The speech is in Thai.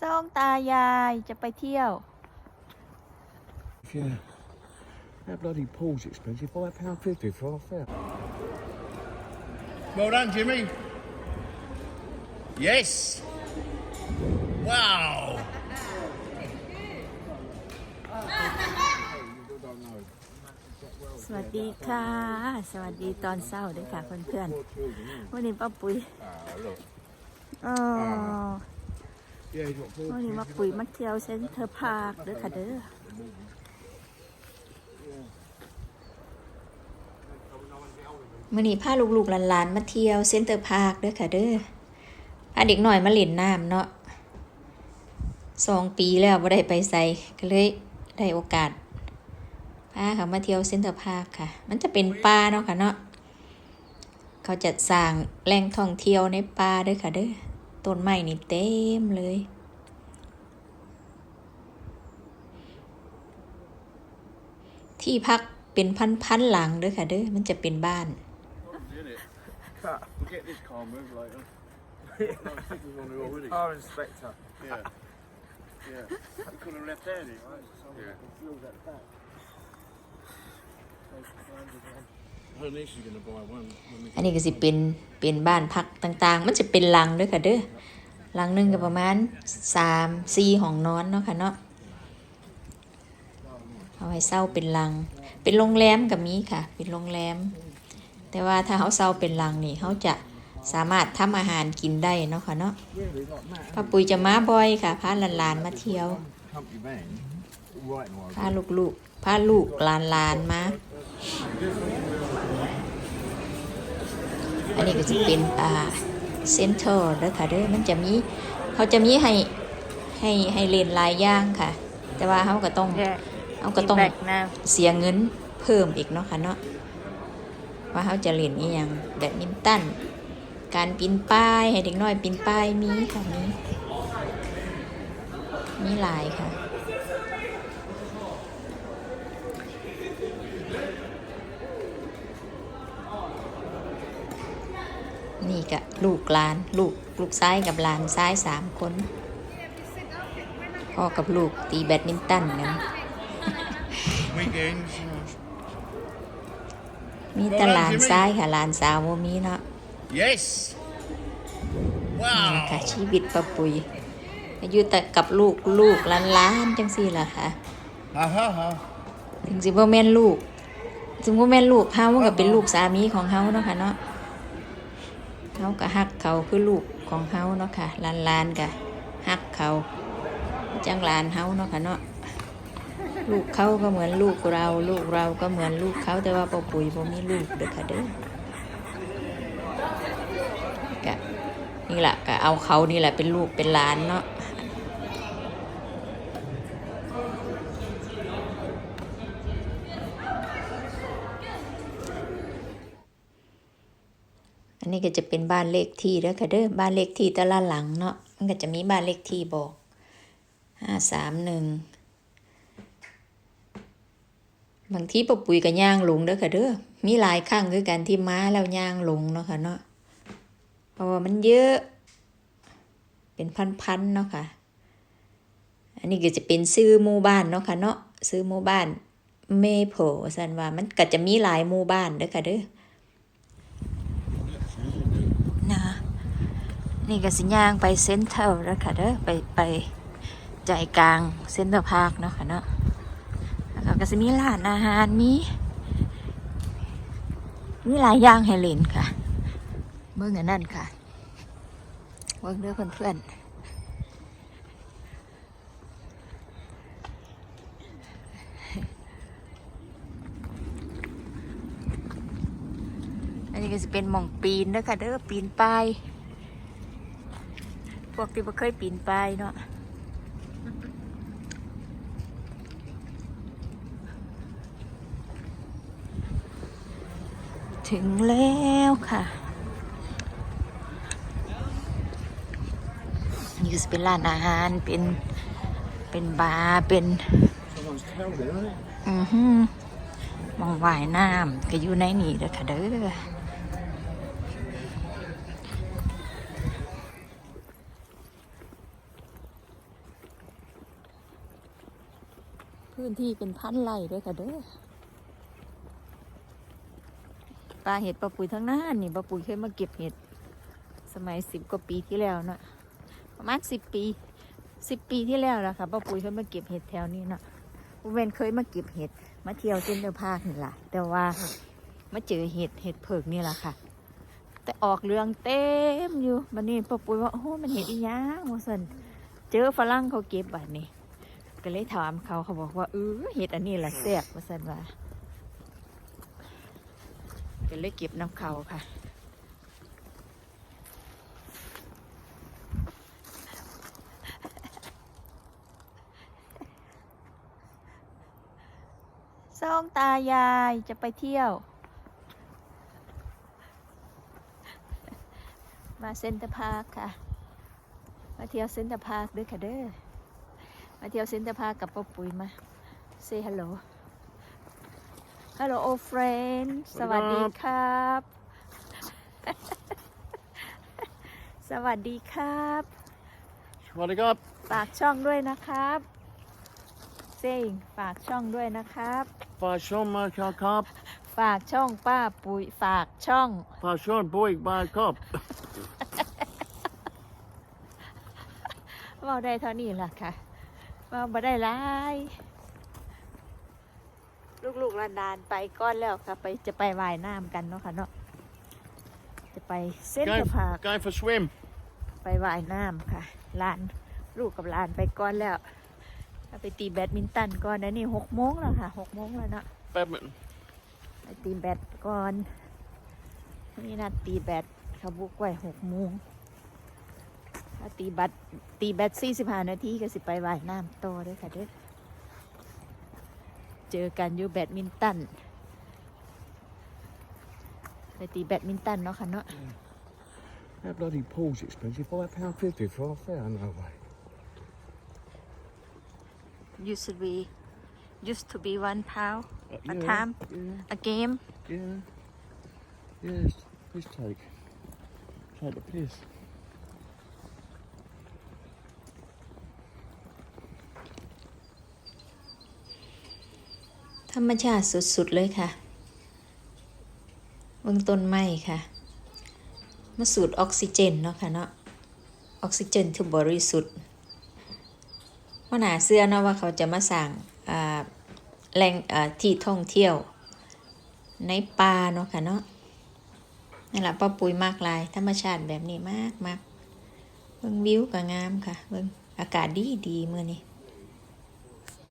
สองตายายจะไปเที่ยว Yeah. That bloody pool's expensive. Five pound fifty for half hour. Well done, Jimmy. Yes. Wow. สวัสดีค่ะ สวัสดีตอนเช้าด้วยค่ะเพื่อนๆวันนี้ป้าปุ๋ย Ah, look. อ๋อ วันนี้มาปุ๋ยมาเที่ยวเซ็นเตอร์พาร์คเด้อค่ะเด้อมื่อนี้พาลูกๆหลานๆมาเที่ยวเซ็นเตอร์พาร์คเด้อค่ะเด้อพาเด็กหน่อยมาเล่นน้ำเนาะสองปีแล้วบ่ได้ไปใส่ก็เลยได้โอกาสพาเขามาเที่ยวเซ็นเตอร์พาร์คค่ะ มันจะเป็นป่าเนาะค่ะเนาะเขาจัดสร้างแหล่งท่องเที่ยวในป่าเด้อค่ะเด้อ ต้นไม้นี่เต็มเลย ที่พักเป็นพันๆหลังเด้อค่ะเด้อมันจะเป็นบ้าน in it. Cut. We'll get this car moved later. no, I think we're on it already. Our inspector. Yeah. Yeah. We could have left early, right? Yeah. Fuels at the back. Her niece is going to buy one. when we อันนี้ก็สิเป็นเป็นบ้านพักต่างๆ มันจะเป็นหลังเด้วยค่ะเด้อหลังหนึงก็ประมาณสามสี่ห้องนอนเนาะค่ะเนาะเอาไว้เศร้าเป็นหลัง เป็นโรงแรมกับมีค่ะ เป็นโรงแรม แต่ว่าถ้าเขาเศร้าเป็นหลังนี่เขาจะสามารถทำอาหารกินได้เนาะค่ะเนาะ Really, like Matt. ป้าปุ๋ยจะมาบ่อยค่ะพาหลานๆมาเที่ยว company van, right in พาลูกๆพาลูกหลานๆมา อันนี้ก็จะเป็นอ่าเซ็นเตอร์เด้อค่ะเด้อมันจะมีเขาจะมีให้ให้ให้เล่นหลายอย่างค่ะ แต่ว่าเขาก็ต้องเขาก็ต้องเสียเงินเพิ่มอีกเนาะค่ะเนาะว่าเขาจะเล่นอีหยังแบดมินตันการปีนป้ายให้เด็กน้อยปีนป้ายมีค่ะมีมีหลายค่ะ กะลูกหลาน ลูกลูกซ้ายกับหลานซ้ายสามคนพ่อกับลูกตีแบดมินตันกัน Weekends. you know. มีแต่หลานซ้ายค่ะหลานสาวบ่มีเนาะ Yes. นี่ Wow. ค่ะชีวิตป้าปุ๋ยอยู่แต่กับลูกลูกหลานหลานจังสี่ล่ะค่ะ Ha ha ha. ถึงสิบ่แม่นลูกถึงบ่แม่นลูกเฮาก็เป็นลูกสามีของเฮาเนาะค่ะเนาะ เขาก็ฮักเขาคือลูกของเขาเนาะค่ะลานลานกะฮักเขาจังลานเขาเนาะค่ะเนาะลูกเขาก็เหมือนลูกเรา ลูกเราก็เหมือนลูกเขาแต่ว่าป้าปุ๋ยบ่มีลูกเด้อค่ะเด้อก็นี่แหละก็เอาเขานี่แหละเป็นลูกเป็นหลานเนาะ อันนี้ก็จะเป็นบ้านเลขที่แล้วค่ะเด้อบ้านเลขที่แต่ละหลังเนาะมันก็จะมีบ้านเลขที่บอกห้าสามหนึ่งบางทีปปุ๋ยกับย่างหลงเด้อค่ะเด้อมีหลายครั้งคือกันที่ม้าแล้วย่างหลงเนาะค่ะเนาะเพราะว่ามันเยอะ เป็นพันๆเนาะค่ะ อันนี้ก็จะเป็นซื้อหมู่บ้านเนาะค่ะเนาะซื้อหมู่บ้านเมโพสันว่ามันก็จะมีหลายหมู่บ้านเด้อค่ะเด้อ นะ นี่ก็สิย่างไปเซ็นเตอร์แล้วค่ะเด้อไปไปใจกลางเซ็นเตอร์พาร์คเนาะค่ะเนาะแล้วก็สิมีร้านอาหารมีมีหลายอย่างให้เล่นค่ะเบิ่งอันนั่นค่ะเบิ่งเด้อเพื่อนๆอันนี้ก็สิเป็นหม่องปีนเด้อค่ะเด้อปีนป้าย พวกที่บ่เคยปีนป้ายเนาะถึงแล้วค่ะ นี่ก็จะเป็นร้านอาหาร เป็น เป็นบาร์ เป็น Someone's told it, isn't it? อือหือหมองว่ายน้ำก็อยู่ในนี่เด้อค่ะเด้อ พื้นที่เป็นพันไร่ด้วยค่ะเด้อปลาเห็ดปลาปุ๋ยทั้งนั้นนี่ปลาปุ๋ยเคยมาเก็บเห็ด สมัยสิบกว่าปีที่แล้วเนาะประมาณสิบปีสิบปีที่แล้วละค่ะป้าปุ๋ยเคยมาเก็บเห็ดแถวนี้เนาะเวนเคยมาเก็บเห็ดมาเที่ยวเส้นเดอร์พาคนี่แหละแต่ว่ามาเจอเห็ดเห็ดเผือกนี่แหละค่ะ แต่ออกเรืองเต็มอยู่บันนี้ป้าปุ๋ยว่าโอ้มันเห็ดอีหยังว่าสันเจอฝรั่งเขาเก็บแบบนี้ ก็เลยถามเขาเขาบอกว่าเออเห็ดอันนี้แหละแซ่บว่าสันว่าก็เลยเก็บน้ำเขาค่ะสองตายายจะไปเที่ยว มาเซ็นเตอร์พาร์คค่ะ มาเที่ยวเซ็นเตอร์พาร์คด้วยค่ะเด้อ มาเที่ยวเซ็นเตอร์พาร์คกับป้าปุ๋ยมา say hello hello old friend สวัสดีครับ สวัสดีครับ Swaddy up. ฝากช่องด้วยนะครับเซงฝากช่องด้วยนะครับ Fashion marka kap. ฝากช่องป้าปุ๋ยฝากช่อง Fashion boy by kap. เว่าได้เท่านี้ล่ะค่ะ เว่าบ่ได้หลายลูกๆลานานๆไปก้อนแล้วค่ะไปจะไปว่ายน้ำกันเนาะค่ะเนาะจะไปเส้น Go, สะพาก go for swim. ไปว่ายน้ำค่ะหลานลูกกับหลานไปก้อนแล้วเอาไปตีแบดมินตันก่อนนะนี่หกโมงแล้วค่ะหกโมงแล้วเนาะ Badminton. ไปตีแบดก่อน นี่นัดตีแบดเขาบุกไว้หกโมง ถ้าตีบัตรตีแบดสี่สิบห้านาทีก็สิไปว่ายน้ำโตอเด้วยค่ะเด้อเจอกันอยู่แบดมินตันไปตีแบดมินตันเนาะค่ะเนาะ That bloody pool's expensive. Five pound fifty for a fair. No way. used to be used to be one pound Uh, a yeah, time Yeah, a game yeah. Yes. Piss take. Take the piss. ธรรมชาติสุดๆเลยค่ะเบื้องต้นไม้ค่ะ มาสูดออกซิเจนเนาะค่ะเนาะ ออกซิเจนที่บริสุทธิ์ว่าหนาเสื้อเนาะว่าเขาจะมาสั่งแหล่งที่ท่องเที่ยว ในป่าเนาะค่ะเนาะนั่นแหละป้าปุ๋ยมากลาย ธรรมชาติแบบนี้มากมากเบิ่งวิวก็งามค่ะ เบิ่งอากาศดีดีๆมื่อนี้